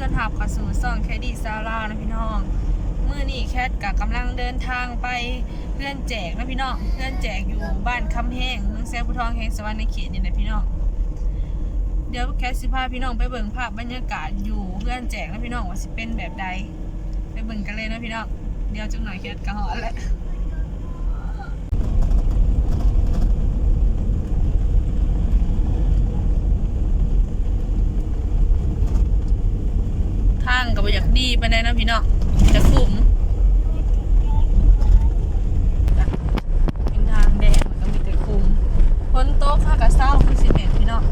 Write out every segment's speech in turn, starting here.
พี่น้องที่นี่ต้อนรับเข้าสู่ซองแคดดี้ซาร่านะพี่น้องมื้อนี้แคทกับกำลังเดินทางไปเพื่อนแจกนะพี่น้องเพื่อนแจกอยู่บ้านคำแห้งเมืองแซวผู้ทองแห่งสวรรค์ในเขตนี่นะพี่น้องเดี๋ยวแคทสิพาพี่น้องไปเบิ่งภาพบรรยากาศอยู่เพื่อนแจกนะพี่น้องว่าสิเป็นแบบใดไปเบิ่งกันเลยนะพี่น้องเดี๋ยวจังหน่อยแคทกระหอนแล้วางก็บ่อยากดีไปไหนใดนะพี่น้องจะคุ้มเป็นทางแดงมันก็มีแต่คุ้มฝนตกค่ะกับเศร้าคือสิเม็ดพี่น้อง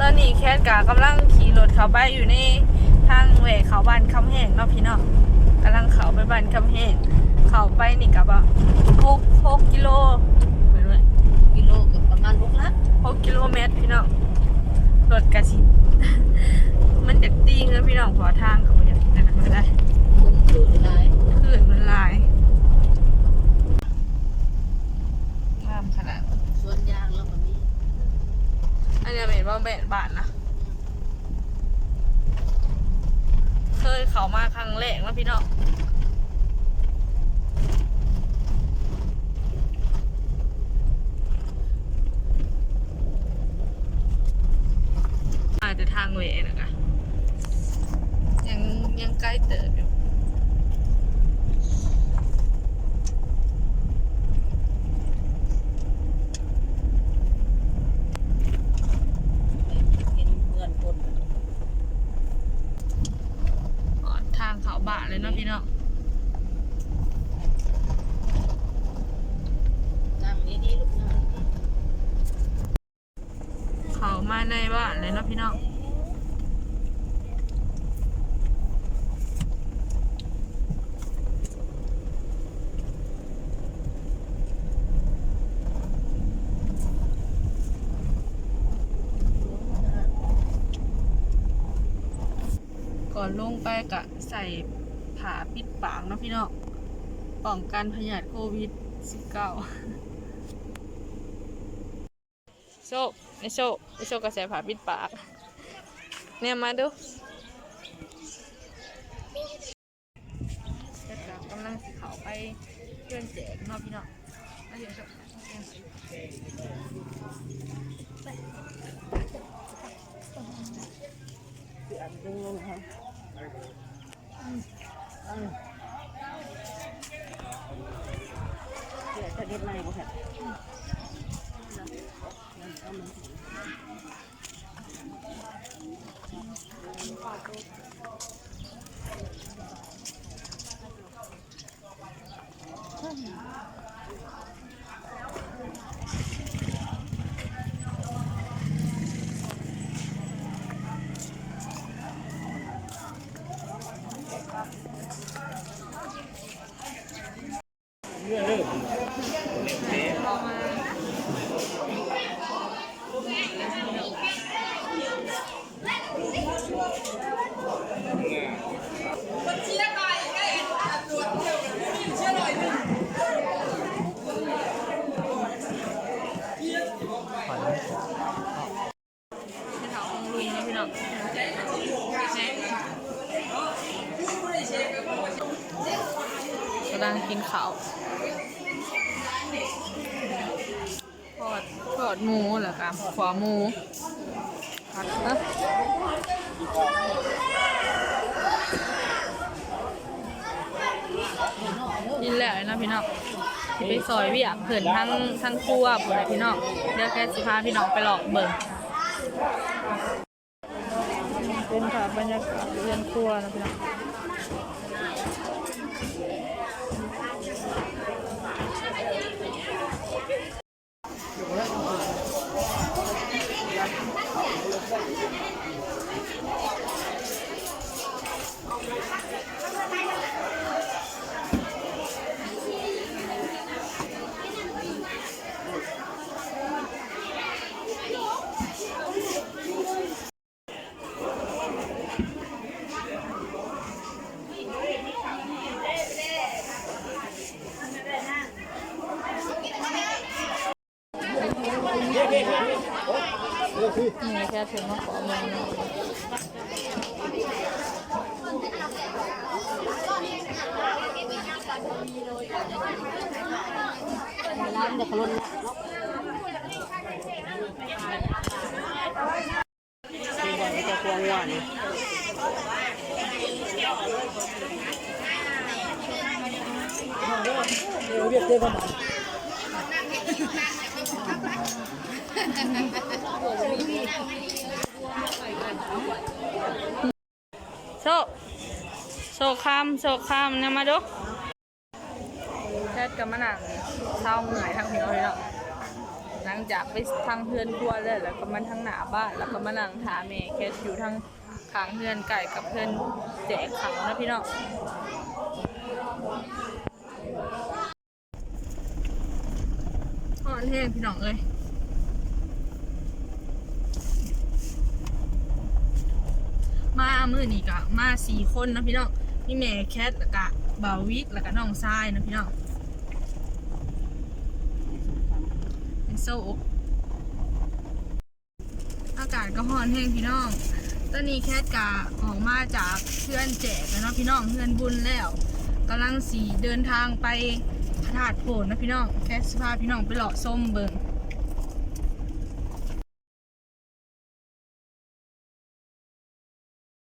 ตอนนี้แคทกากำลังขี่รถเขาไปอยู่ในทางแหวเขาบ้านคำแหงเนาะพี่น้องกำลังเขาไปบ้านคำแหงเขาไปนี่กับอะหกหกกิโล ลก็ประมาณหกลักหกกิโลเมตรพี่น้องรถกระสิมันจะตีเงินพี่น้องขอทางกับมันจะนั่นไม่ได้คุณดูหลายคลื่นมันลายงามขนาดสวนยางแล้วก็มีอันนี้เป็นว่าแบนบาทนะเคยเขามาครั้งแรกนะพี่น้องอาจจะ ทางเวนะคะ ยังยังใกล้เติบอยู่เห็นเพื่อนคนอ๋อทางเขาบาเลยเนาะพี่เนาะนั่งดีๆลูกนั่งดีเขามาในบ้านเลยเนาะพี่เนาะ อนลงไปกะใส่ผ้าปิดปากเนาะพี่เนาะป้องกันพยาธิโควิด -19 โชคไอโชคไอโชคกระแสผาปิดปาก เนี่ยมาดูจะกลับกำลังสิเขาไปเพื่อนแจกเนอกพี่เนาะเอาเดี๋ยวโชคๆคืออันดึงลงครับ เดี๋ยวจะเก็บในบ่ครับ พี่เถาของลุงนะพี่เนาะ กำลังกินข้าวทอดทอดหมูเหรอครับขวาหมูผัดนะ กินแล้วเลยนะพี่น้องที่ไปซอยเวียกเผินทั้งทั้งครัวหมดเลยพี่น้องเดี๋ยวแค่สิพาพี่น้องไปหลอกเบิ่งเป็นค่ะบรรยากาศเรือนครัวนะพี่น้อง ถึงมาขอเงินร้านเด็กขลุ่นเนาะมีบอลที่จะควงหวานเดี๋ยวเรียกเจ๊เข้ามา โซโซคำโซคำเนี่ยมาดูแคทกับมะนางเศร้าเหนื่อยทั้งพี่น้องพี่น้องหลังจากไปทางเพื่อนครัวเลยแล้วก็มาทางหนาบ้านแล้วก็มานั่งถามแม่แคทอยู่ทางขางเพื่อนไก่กับเพื่อนแจกเขานะพี่น้องอ่อนแห้งพี่น้องเอ้ย มามือนี่กะมาสี่คนนะพี่น้องมีแม่แคทแล้วก็บาวิกแล้วก็น้องทรายนะพี่น้องเป็นโซ่อากาศก็ร้อนแห้งพี่น้อง ตอนนี้แคทกะออกมาจากเพื่อนแจกแล้วเนาะพี่น้องเพื่อนบุญแล้วกำลังสีเดินทางไปพระธาตุโผนนะพี่น้องแคทสพาพี่น้องไปเลาะส้มเบิง